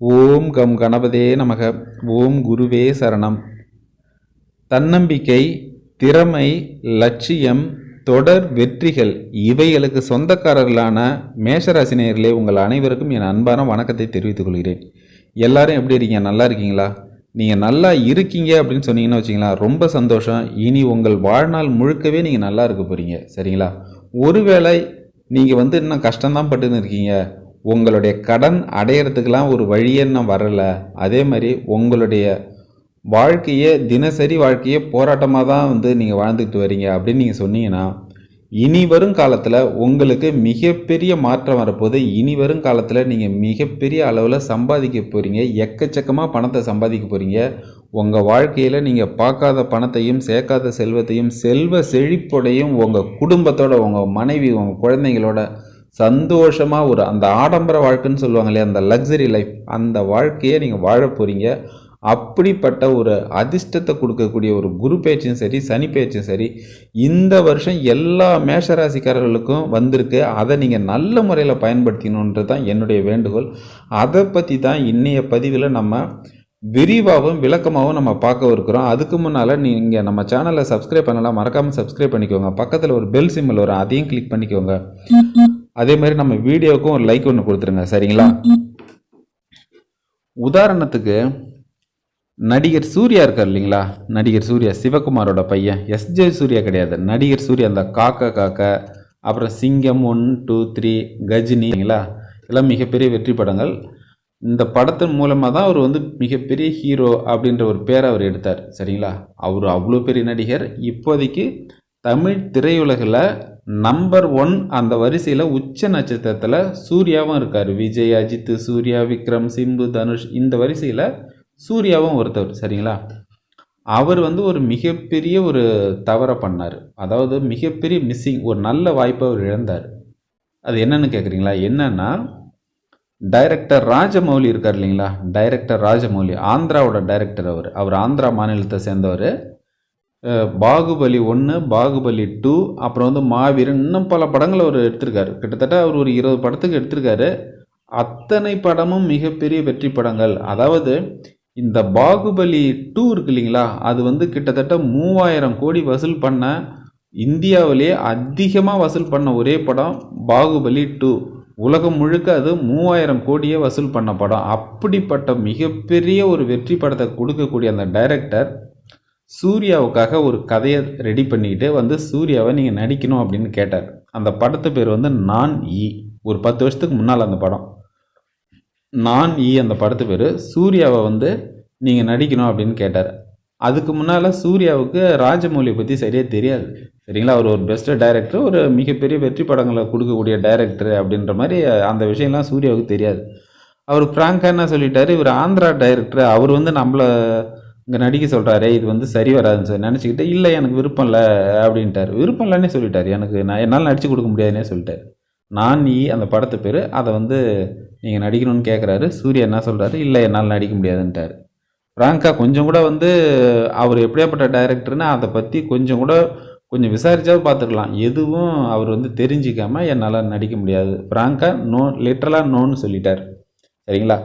ஓம் come கணபதே நமக. ஓம் குருவே சரணம். தன்னம்பிக்கை திறமை லட்சியம் தொடர் வெற்றிகள் இவைகளுக்கு சொந்தக்காரர்களான மேஷராசினியர்களே உங்கள் அனைவருக்கும் என் அன்பான வணக்கத்தை தெரிவித்துக் கொள்கிறேன். எல்லாரும் எப்படி இருக்கீங்க? நல்லா இருக்கீங்களா? நீங்கள் நல்லா இருக்கீங்க அப்படின்னு சொன்னீங்கன்னா வச்சிங்களா ரொம்ப சந்தோஷம். இனி உங்கள் வாழ்நாள் முழுக்கவே நீங்கள் நல்லா இருக்க போகிறீங்க சரிங்களா? ஒருவேளை நீங்கள் வந்து இன்னும் கஷ்டம்தான் பட்டுன்னு இருக்கீங்க. உங்களுடைய கடன் அடையிறதுக்கெலாம் ஒரு வழியே நான் வரலை. அதே மாதிரி உங்களுடைய வாழ்க்கையை தினசரி வாழ்க்கையை போராட்டமாக தான் வந்து நீங்கள் வாழ்ந்துக்கிட்டு வரீங்க அப்படின்னு நீங்கள் சொன்னீங்கன்னா இனி வரும் காலத்தில் உங்களுக்கு மிகப்பெரிய மாற்றம் வரப்போகுது. இனி வரும் காலத்தில் நீங்கள் மிகப்பெரிய அளவில் சம்பாதிக்க போகிறீங்க எக்கச்சக்கமாக பணத்தை சம்பாதிக்க போகிறீங்க உங்கள் வாழ்க்கையில் நீங்கள் பார்க்காத பணத்தையும் சேர்க்காத செல்வத்தையும் செல்வ செழிப்போடையும் உங்கள் குடும்பத்தோட உங்கள் மனைவி உங்கள் குழந்தைங்களோட சந்தோஷமாக ஒரு அந்த ஆடம்பர வாழ்க்கைன்னு சொல்லுவாங்க இல்லையா அந்த லக்ஸரி லைஃப் அந்த வாழ்க்கையை நீங்கள் வாழ போகிறீங்க அப்படிப்பட்ட ஒரு அதிர்ஷ்டத்தை கொடுக்கக்கூடிய ஒரு குரு பேச்சும் சரி சனி பேச்சும் சரி இந்த வருஷம் எல்லா மேஷராசிக்காரர்களுக்கும் வந்திருக்கு. அதை நீங்கள் நல்ல முறையில் பயன்படுத்திக்கணுன்றது தான் என்னுடைய வேண்டுகோள். அதை பற்றி தான் இன்றைய பதிவில் நம்ம விரிவாகவும் விளக்கமாகவும் நம்ம பார்க்க இருக்கிறோம். அதுக்கு முன்னால் நீங்கள் நம்ம சேனலை சப்ஸ்கிரைப் பண்ணலாம் மறக்காமல் சப்ஸ்கிரைப் பண்ணிக்கோங்க. பக்கத்தில் ஒரு பெல் சிம்பிள் வரும் அதையும் கிளிக் பண்ணிக்கோங்க. அதே மாதிரி நம்ம வீடியோவுக்கும் ஒரு லைக் ஒன்று கொடுத்துருங்க சரிங்களா? உதாரணத்துக்கு நடிகர் சூர்யா இருக்கார் இல்லைங்களா? நடிகர் சூர்யா சிவகுமாரோட பையன். எஸ் ஜே சூர்யா கிடையாது. நடிகர் சூர்யா அந்த காக்கா காக்கா அப்புறம் சிங்கம் ஒன் டூ த்ரீ கஜினி இல்லைங்களா? இதெல்லாம் மிகப்பெரிய வெற்றி படங்கள். இந்த படத்தின் மூலமாக தான் அவர் வந்து மிகப்பெரிய ஹீரோ அப்படின்ற ஒரு பேரை அவர் எடுத்தார் சரிங்களா? அவர் அவ்வளோ பெரிய நடிகர். இப்போதைக்கு தமிழ் திரையுலகில் நம்பர் ஒன் அந்த வரிசையில் உச்ச நட்சத்திரத்தில் சூர்யாவும் இருக்கார். விஜய் அஜித் சூர்யா விக்ரம் சிம்பு தனுஷ் இந்த வரிசையில் சூர்யாவும் ஒருத்தவர் சரிங்களா? அவர் வந்து ஒரு மிகப்பெரிய ஒரு தவறை பண்ணார். அதாவது மிகப்பெரிய மிஸ்ஸிங் ஒரு நல்ல வாய்ப்பை அவர் இழந்தார். அது என்னன்னு கேட்குறீங்களா என்னன்னா டைரக்டர் ராஜமௌலி இருக்கார் இல்லைங்களா? டைரக்டர் ராஜமௌலி ஆந்திராவோட டைரக்டர் அவர். அவர் ஆந்திரா மாநிலத்தை சேர்ந்தவர். பாகுபலி ஒன்று பாகுபலி டூ அப்புறம் வந்து மாவீரன் இன்னும் பல படங்கள் அவர் எடுத்திருக்காரு. கிட்டத்தட்ட அவர் ஒரு இருபது படத்துக்கு எடுத்திருக்காரு. அத்தனை படமும் மிகப்பெரிய வெற்றி படங்கள். அதாவது இந்த பாகுபலி டூ இருக்கு இல்லைங்களா அது வந்து கிட்டத்தட்ட மூவாயிரம் கோடி வசூல் பண்ண இந்தியாவிலே அதிகமாக வசூல் பண்ண ஒரே படம் பாகுபலி டூ உலகம் முழுக்க அது மூவாயிரம் கோடியே வசூல் பண்ண படம். அப்படிப்பட்ட மிகப்பெரிய ஒரு வெற்றி படத்தை கொடுக்கக்கூடிய அந்த டைரக்டர் சூர்யாவுக்காக ஒரு கதையை ரெடி பண்ணிக்கிட்டு வந்து சூர்யாவை நீங்கள் நடிக்கணும் அப்படின்னு கேட்டார். அந்த படத்து பேர் வந்து நான் ஈ. ஒரு பத்து வருஷத்துக்கு முன்னால் அந்த படம். நான் ஈ அந்த படத்து பேர். சூர்யாவை வந்து நீங்கள் நடிக்கணும் அப்படின்னு கேட்டார். அதுக்கு முன்னால் சூர்யாவுக்கு ராஜமௌலியை பற்றி சரியாக தெரியாது. சரிங்களா? அவர் ஒரு பெஸ்ட்டு டைரக்டர் ஒரு மிகப்பெரிய வெற்றி படங்களை கொடுக்கக்கூடிய டைரக்டர் அப்படின்ற மாதிரி அந்த விஷயம்லாம் சூர்யாவுக்கு தெரியாது. அவர் ஃப்ராங்காக என்ன சொல்லிட்டாரு இவர் ஆந்திரா டைரக்டர் அவர் வந்து நம்மளை இங்கே நடிக்க சொல்கிறாரே இது வந்து சரி வராதுன்னு சொல்லி நினச்சிக்கிட்டு இல்லை எனக்கு விருப்பம் இல்லை அப்படின்ட்டார். விருப்பம் இல்லைன்னே சொல்லிட்டார். எனக்கு நான் என்னால் நடித்து கொடுக்க முடியாதுன்னே சொல்லிட்டார். நான் நீ அந்த படத்து பேர் அதை வந்து நீங்கள் நடிக்கணும்னு கேட்குறாரு சூர்யா என்ன சொல்கிறாரு இல்லை என்னால் நடிக்க முடியாதுன்ட்டார். ஃப்ராங்கா கொஞ்சம் கூட வந்து அவர் எப்படியாப்பட்ட டைரக்டர்னு அதை பற்றி கொஞ்சம் கூட கொஞ்சம் விசாரிச்சாவது பார்த்துக்கலாம் எதுவும் அவர் வந்து தெரிஞ்சிக்காமல் என்னால் நடிக்க முடியாது. ஃப்ராங்கா நோ லிட்டரலாக நோன்னு சொல்லிட்டார். சரிங்களா?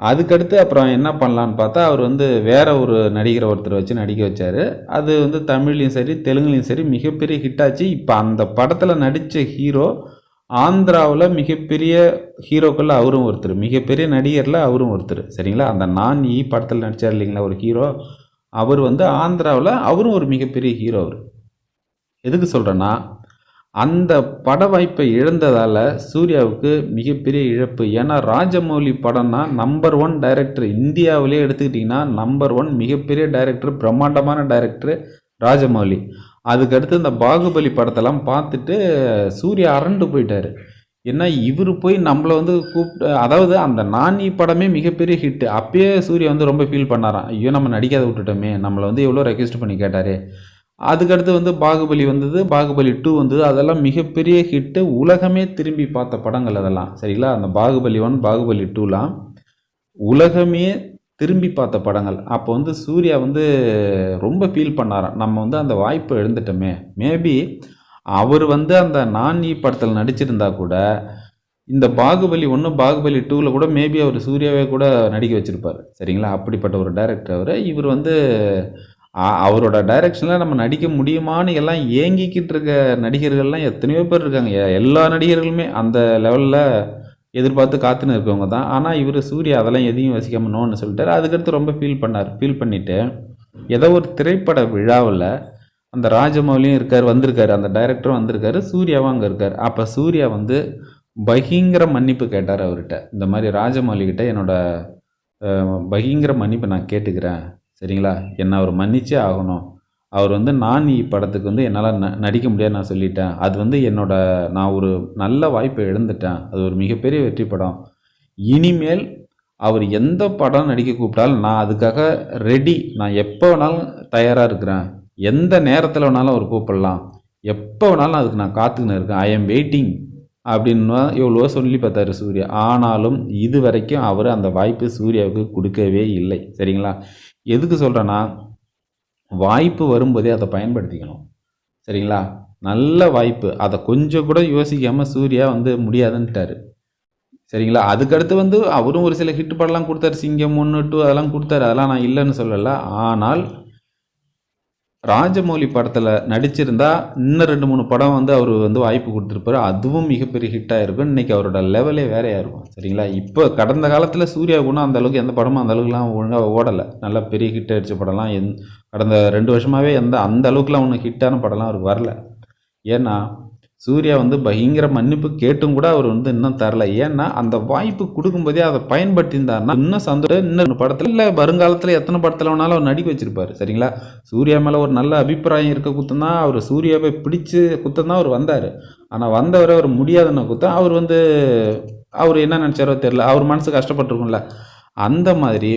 அதுக்கடுத்து அப்புறம் என்ன பண்ணலான்னு பார்த்தா அவர் வந்து வேற ஒரு நடிகரை ஒருத்தர் வச்சு நடிக்க வச்சார். அது வந்து தமிழ்லையும் சரி தெலுங்குலையும் சரி மிகப்பெரிய ஹிட்டாச்சு இப்போ அந்த படத்தில் நடித்த ஹீரோ ஆந்திராவில் மிகப்பெரிய ஹீரோக்கள் அவரும் ஒருத்தர் மிகப்பெரிய நடிகரில் அவரும் ஒருத்தர். சரிங்களா? அந்த நான் ஈ படத்தில் நடித்தார் இல்லைங்களா ஒரு ஹீரோ அவர் வந்து ஆந்திராவில் அவரும் ஒரு மிகப்பெரிய ஹீரோ அவர். எதுக்கு சொல்கிறேன்னா அந்த பட வாய்ப்பை இழந்ததால் சூர்யாவுக்கு மிகப்பெரிய இழப்பு. ஏன்னா ராஜமௌலி படம்னா நம்பர் ஒன் டைரக்டர் இந்தியாவிலே எடுத்துக்கிட்டிங்கன்னா நம்பர் ஒன் மிகப்பெரிய டைரக்டர் பிரம்மாண்டமான டைரக்டர் ராஜமௌலி. அதுக்கடுத்து இந்த பாகுபலி படத்தெல்லாம் பார்த்துட்டு சூர்யா அரண்டு போயிட்டார். ஏன்னா இவர் போய் நம்மளை வந்து கூப்பிட்டு அதாவது அந்த நானி படமே மிகப்பெரிய ஹிட்டு அப்பயே சூர்யா வந்து ரொம்ப ஃபீல் பண்ணாராம். ஐயோ நம்ம நடிக்காத விட்டுட்டோமே நம்மளை வந்து எவ்வளோ ரெக்வெஸ்ட் பண்ணி கேட்டார். அதுக்கடுத்து வந்து பாகுபலி வந்தது பாகுபலி டூ வந்தது. அதெல்லாம் மிகப்பெரிய ஹிட்டு உலகமே திரும்பி பார்த்த படங்கள் அதெல்லாம். சரிங்களா? அந்த பாகுபலி ஒன் பாகுபலி டூலாம் உலகமே திரும்பி பார்த்த படங்கள். அப்போ வந்து சூர்யா வந்து ரொம்ப ஃபீல் பண்ணாராம். நம்ம வந்து அந்த வாய்ப்பை எழுந்துட்டோமே மேபி அவர் வந்து அந்த நானி படத்தில் நடிச்சிருந்தா கூட இந்த பாகுபலி ஒன்று பாகுபலி டூவில் கூட மேபி அவர் சூர்யாவே கூட நடிக்க வச்சுருப்பார். சரிங்களா? அப்படிப்பட்ட ஒரு டைரக்டர் அவர். இவர் வந்து அவரோட டைரக்ஷனில் நம்ம நடிக்க முடியுமான்னு எல்லாம் ஏங்கிக்கிட்டு இருக்க நடிகர்கள்லாம் எத்தனையோ பேர் இருக்காங்க. எல்லா நடிகர்களுமே அந்த லெவலில் எதிர்பார்த்து காத்துன்னு இருக்கவங்க தான். ஆனால் இவர் சூர்யா அதெல்லாம் எதையும் வசிக்காம நோன்னு சொல்லிட்டாரு. அதுக்கடுத்து ரொம்ப ஃபீல் பண்ணார். ஃபீல் பண்ணிவிட்டு ஏதோ ஒரு திரைப்பட விழாவில் அந்த ராஜமௌலியும் இருக்கார் வந்திருக்காரு. அந்த டைரக்டரும் வந்திருக்காரு. சூர்யாவும் அங்கே இருக்கார். அப்போ சூர்யா வந்து பகிங்கர மன்னிப்பு கேட்டார் அவர்கிட்ட. இந்த மாதிரி ராஜமௌலிக்கிட்ட என்னோடய என்னோட பகிங்கர மன்னிப்பு நான் கேட்டுக்கிறேன். சரிங்களா? என்னை அவர் மன்னிச்சே ஆகணும். அவர் வந்து நான் நீ படத்துக்கு வந்து என்னால் ந நடிக்க முடியாது நான் சொல்லிட்டேன். அது வந்து என்னோட நான் ஒரு நல்ல வாய்ப்பை இழந்துட்டேன். அது ஒரு மிகப்பெரிய வெற்றி படம். இனிமேல் அவர் எந்த படம் நடிக்க கூப்பிட்டாலும் நான் அதுக்காக ரெடி நான் எப்போ வேணாலும் தயாராக இருக்கிறேன். எந்த நேரத்தில் வேணாலும் அவர் கூப்பிடலாம். எப்போ வேணாலும் அதுக்கு நான் காத்துக்கின்னு இருக்கேன். ஐ எம் வெயிட்டிங் அப்படின்னு எவ்வளோ சொல்லி பார்த்தாரு சூர்யா. ஆனாலும் இது வரைக்கும் அவர் அந்த வாய்ப்பு சூர்யாவுக்கு கொடுக்கவே இல்லை. சரிங்களா? எதுக்கு சொல்கிறேன்னா வாய்ப்பு வரும்போதே அதை பயன்படுத்திக்கணும். சரிங்களா? நல்ல வாய்ப்பு. அதை கொஞ்சம் கூட யோசிக்காமல் சூர்யா வந்து முடியாதுன்ட்டாரு. சரிங்களா? அதுக்கடுத்து வந்து அவரும் ஒரு சில ஹிட் படம்லாம் கொடுத்தாரு. சிங்கம் ஒன்று டூ அதெல்லாம் கொடுத்தாரு. அதெல்லாம் நான் இல்லைன்னு சொல்லலை. ஆனால் ராஜமௌலி படத்தில் நடிச்சிருந்தா இன்னும் ரெண்டு மூணு படம் வந்து அவர் வந்து வாய்ப்பு கொடுத்துருப்பாரு. அதுவும் மிகப்பெரிய ஹிட்டாக இருக்கும் இன்றைக்கி அவரோட லெவலே வேறையாக இருக்கும். சரிங்களா? இப்போ கடந்த காலத்தில் சூர்யா குணம் அந்த அளவுக்கு எந்த படமும் அந்த அளவுக்குலாம் ஒழுங்காக ஓடலை. நல்ல பெரிய ஹிட் அடித்த படம்லாம். எந் கடந்த ரெண்டு வருஷமாகவே எந்த அந்த அளவுக்குலாம் ஒன்றும் ஹிட்டான படம்லாம் அவருக்கு வரல. ஏன்னா சூர்யா வந்து பயங்கர மன்னிப்பு கேட்டும் கூட அவர் வந்து இன்னும் தரல. ஏன்னா அந்த வாய்ப்பு கொடுக்கும்போதே அதை பயன்படுத்தியிருந்தாருன்னா இன்னும் சந்தோஷம் இன்னும் படத்தில் இல்லை வருங்காலத்தில் எத்தனை படத்தில் வேணாலும் அவர் நடிக்க வச்சிருப்பார் சரிங்களா? சூர்யா மேலே ஒரு நல்ல அபிப்பிராயம் இருக்க குத்தம் தான் அவர் சூர்யாவை பிடிச்சு குத்தம் தான் அவர் வந்தார். ஆனால் வந்தவரை அவர் முடியாதுன்னு குத்தம் அவர் வந்து அவர் என்ன நினச்சாரோ தெரில அவர் மனசு கஷ்டப்பட்டிருக்கும்ல. அந்த மாதிரி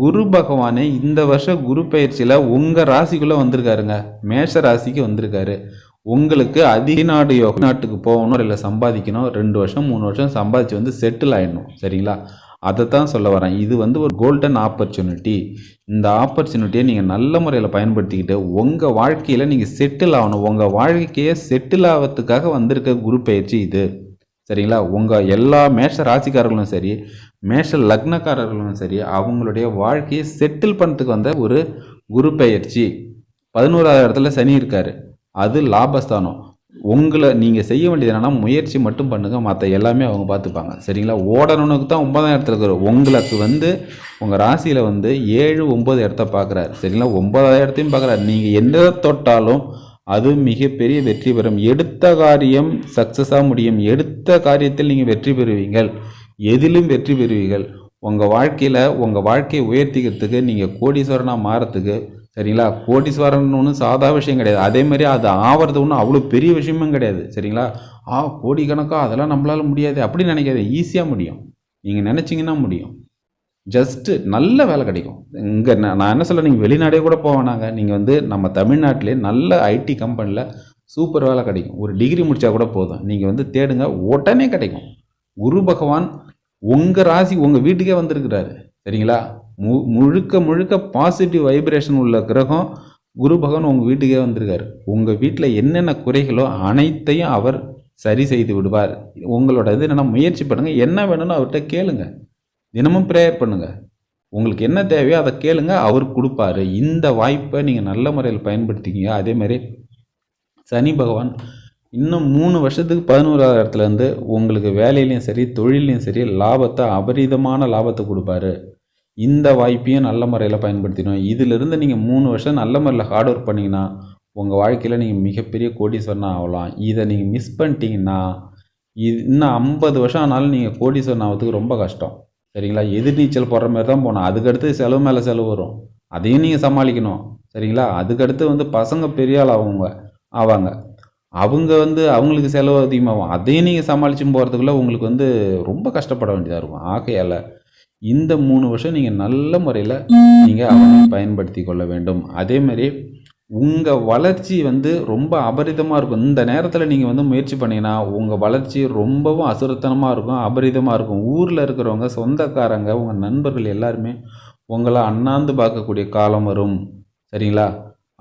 குரு பகவானே இந்த வருஷம் குரு பயிற்சியில் உங்கள் ராசிக்குள்ளே வந்திருக்காருங்க. மேஷ ராசிக்கு வந்திருக்காரு. உங்களுக்கு அதிக நாடு யோக நாட்டுக்கு போகணும் இல்லை சம்பாதிக்கணும் ரெண்டு வருஷம் மூணு வருஷம் சம்பாதிச்சு வந்து செட்டில் ஆகிடணும் சரிங்களா? அதை தான் சொல்ல வரேன். இது வந்து ஒரு கோல்டன் ஆப்பர்ச்சுனிட்டி இந்த ஆப்பர்ச்சுனிட்டியை நீங்கள் நல்ல முறையில் பயன்படுத்திக்கிட்டு உங்கள் வாழ்க்கையில் நீங்கள் செட்டில் ஆகணும். உங்கள் வாழ்க்கையை செட்டில் ஆகிறதுக்காக வந்திருக்க குரு பயிற்சி இது. சரிங்களா? உங்கள் எல்லா மேஷ ராசிக்காரர்களும் சரி மேஷ லக்னக்காரர்களும் சரி அவங்களுடைய வாழ்க்கையை செட்டில் பண்ணுறதுக்கு வந்த ஒரு குரு பயிற்சி. பதினோராவது இடத்துல சனி இருக்கார். அது லாபஸ்தானம். உங்களை நீங்கள் செய்ய வேண்டியது என்னென்னா முயற்சி மட்டும் பண்ணுங்கள் மற்ற எல்லாமே அவங்க பார்த்துப்பாங்க. சரிங்களா? ஓடணுனுக்கு தான் ஒன்பதாம் இடத்துல இருக்கிற உங்களுக்கு வந்து உங்கள் ராசியில் வந்து ஏழு ஒம்பது இடத்த பார்க்குறாரு. சரிங்களா? ஒன்பதாயிரம் இடத்தையும் பார்க்குறாரு. நீங்கள் எந்த தொட்டாலும் அது மிகப்பெரிய வெற்றி பெறும். எடுத்த காரியம் சக்ஸஸாக முடியும். எடுத்த காரியத்தில் நீங்கள் வெற்றி பெறுவீங்கள் எதிலும் வெற்றி பெறுவீர்கள். உங்கள் வாழ்க்கையில் உங்கள் வாழ்க்கையை உயர்த்திக்கிறதுக்கு நீங்கள் கோடீஸ்வரனாக மாறத்துக்கு சரிங்களா? கோடீஸ்வரன் ஒன்றும் சாதா விஷயம் கிடையாது. அதே மாதிரி அது ஆவறது ஒன்றும் அவ்வளோ பெரிய விஷயமும் கிடையாது. சரிங்களா? ஆ கோடிக்கணக்காக அதெல்லாம் நம்மளால் முடியாது. அப்படின்னு நினைக்காது ஈஸியாக முடியும். நீங்கள் நினச்சிங்கன்னா முடியும். ஜஸ்ட்டு நல்ல வேலை கிடைக்கும். இங்கே நான் என்ன சொல்ல நீங்கள் வெளிநாடே கூட போவேனாங்க நீங்கள் வந்து நம்ம தமிழ்நாட்டிலே நல்ல ஐடி கம்பெனியில் சூப்பர் வேலை கிடைக்கும். ஒரு டிகிரி முடித்தா கூட போதும். நீங்கள் வந்து தேடுங்க. உடனே கிடைக்கும். குரு பகவான் உங்கள் ராசி உங்கள் வீட்டுக்கே வந்திருக்கிறாரு. சரிங்களா? மு முழுக்க முழுக்க பாசிட்டிவ் வைப்ரேஷன் உள்ள கிரகம் குரு பகவான் உங்கள் வீட்டுக்கே வந்திருக்காரு. உங்கள் வீட்டில் என்னென்ன குறைகளோ அனைத்தையும் அவர் சரி செய்து விடுவார். உங்களோட இது என்னென்னா முயற்சி பண்ணுங்கள் என்ன வேணும்னு அவர்கிட்ட கேளுங்க. தினமும் ப்ரேயர் பண்ணுங்கள் உங்களுக்கு என்ன தேவையோ அதை கேளுங்க. அவர் கொடுப்பாரு. இந்த வாய்ப்பை நீங்கள் நல்ல முறையில் பயன்படுத்திக்கிங்க. அதே மாதிரி சனி பகவான் இன்னும் மூணு வருஷத்துக்கு பதினோராவது உங்களுக்கு வேலையிலையும் சரி தொழிலையும் சரி லாபத்தை அபரிதமான லாபத்தை கொடுப்பாரு. இந்த வாய்ப்பையும் நல்ல முறையில் பயன்படுத்திக்கணும். இதிலிருந்து நீங்கள் மூணு வருஷம் நல்ல முறையில் ஹார்ட் ஒர்க் பண்ணிங்கன்னா உங்கள் வாழ்க்கையில் நீங்கள் மிகப்பெரிய கோடீஸ்வரனாக ஆகலாம். இதை நீங்கள் மிஸ் பண்ணிட்டீங்கன்னா இது இன்னும் ஐம்பது வருஷம் ஆனாலும் நீங்கள் கோடீஸ்வரன் ஆகிறதுக்கு ரொம்ப கஷ்டம். சரிங்களா? எதிர்நீச்சல் போடுற மாதிரி தான் போகணும். அதுக்கடுத்து செலவு மேலே செலவு வரும். அதையும் நீங்கள் சமாளிக்கணும். சரிங்களா? அதுக்கடுத்து வந்து பசங்க பெரிய ஆள் ஆகுங்க ஆவாங்க. அவங்க வந்து அவங்களுக்கு செலவு அதிகமாகும். அதையும் நீங்கள் சமாளிச்சு போகிறதுக்குள்ள உங்களுக்கு வந்து ரொம்ப கஷ்டப்பட வேண்டியதாக இருக்கும். ஆகையால் இந்த மூணு வருஷம் நீங்கள் நல்ல முறையில் நீங்கள் அவனை பயன்படுத்தி கொள்ள வேண்டும். அதேமாதிரி உங்கள் வளர்ச்சி வந்து ரொம்ப அபரிதமாக இருக்கும். இந்த நேரத்தில் நீங்கள் வந்து முயற்சி பண்ணிங்கன்னா உங்கள் வளர்ச்சி ரொம்பவும் அசுரத்தனமாக இருக்கும் அபரிதமாக இருக்கும். ஊரில் இருக்கிறவங்க சொந்தக்காரங்க உங்கள் நண்பர்கள் எல்லாருமே உங்களை அண்ணாந்து பார்க்கக்கூடிய காலம் வரும். சரிங்களா?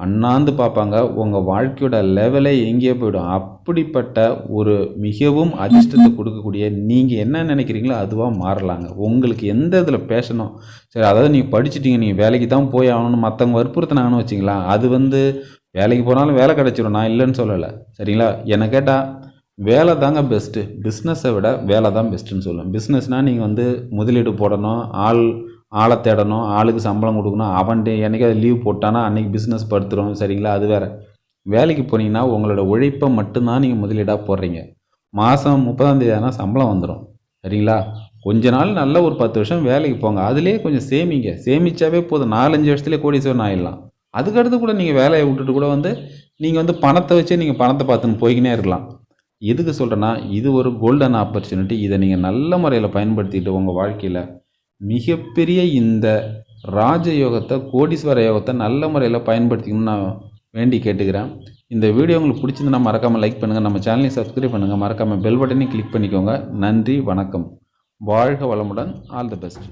அண்ணாந்து பார்ப்பாங்க. உங்கள் வாழ்க்கையோட லெவலே எங்கேயோ போயிடும். அப்படிப்பட்ட ஒரு மிகவும் அதிர்ஷ்டத்தை கொடுக்கக்கூடிய நீங்கள் என்ன நினைக்கிறீங்களோ அதுவாக மாறலாங்க. உங்களுக்கு எந்த இதில் பேசணும் சரி அதாவது நீங்கள் படிச்சுட்டீங்க நீங்கள் வேலைக்கு தான் போய் ஆகணும்னு மற்றவங்க வற்புறுத்தினாங்கன்னு வச்சிங்களா அது வந்து வேலைக்கு போனாலும் வேலை கிடச்சிரும். நான் இல்லைன்னு சொல்லலை. சரிங்களா? என்னை கேட்டால் வேலை தாங்க பெஸ்ட்டு பிஸ்னஸை விட வேலை தான் பெஸ்ட்டுன்னு சொல்லுவேன். பிஸ்னஸ்னால் நீங்கள் வந்து முதலீடு போடணும். ஆள் ஆளை தேடணும் ஆளுக்கு சம்பளம் கொடுக்கணும். அவன்ட்டு என்னைக்காவது லீவ் போட்டானா அன்றைக்கி பிஸ்னஸ் படுத்துரும் சரிங்களா? அது வேறு. வேலைக்கு போனீங்கன்னா உங்களோட உழைப்பை மட்டும்தான் நீங்கள் முதலீடாக போடுறீங்க. மாதம் முப்பதாம் தேதி ஆனால் சம்பளம் வந்துடும் சரிங்களா? கொஞ்ச நாள் நல்ல ஒரு பத்து வருஷம் வேலைக்கு போங்க. அதுலேயே கொஞ்சம் சேமிங்க. சேமிச்சாவே போதும். நாலஞ்சு வருஷத்துலேயே கோடீஸ்வரன் ஆயிடலாம். அதுக்கடுத்து கூட நீங்கள் வேலையை விட்டுட்டு கூட வந்து நீங்கள் வந்து பணத்தை வச்சே நீங்கள் பணத்தை பார்த்துன்னு போய்கினே இருக்கலாம். எதுக்கு சொல்கிறேன்னா இது ஒரு கோல்டன் ஆப்பர்ச்சுனிட்டி இதை நீங்கள் நல்ல முறையில் பயன்படுத்திட்டு உங்கள் வாழ்க்கையில் மிகப்பெரிய இந்த ராஜயோகத்தை கோடீஸ்வர யோகத்தை நல்ல முறையில் பயன்படுத்திக்கணும்னு நான் வேண்டி கேட்டுக்கிறேன். இந்த வீடியோ உங்களுக்கு பிடிச்சிருந்தா மறக்காமல் லைக் பண்ணுங்கள் நம்ம சேனலையும் சப்ஸ்கிரைப் பண்ணுங்கள் மறக்காமல் பெல் பட்டனையும் கிளிக் பண்ணிக்கோங்க. நன்றி வணக்கம். வாழ்க வளமுடன். All the best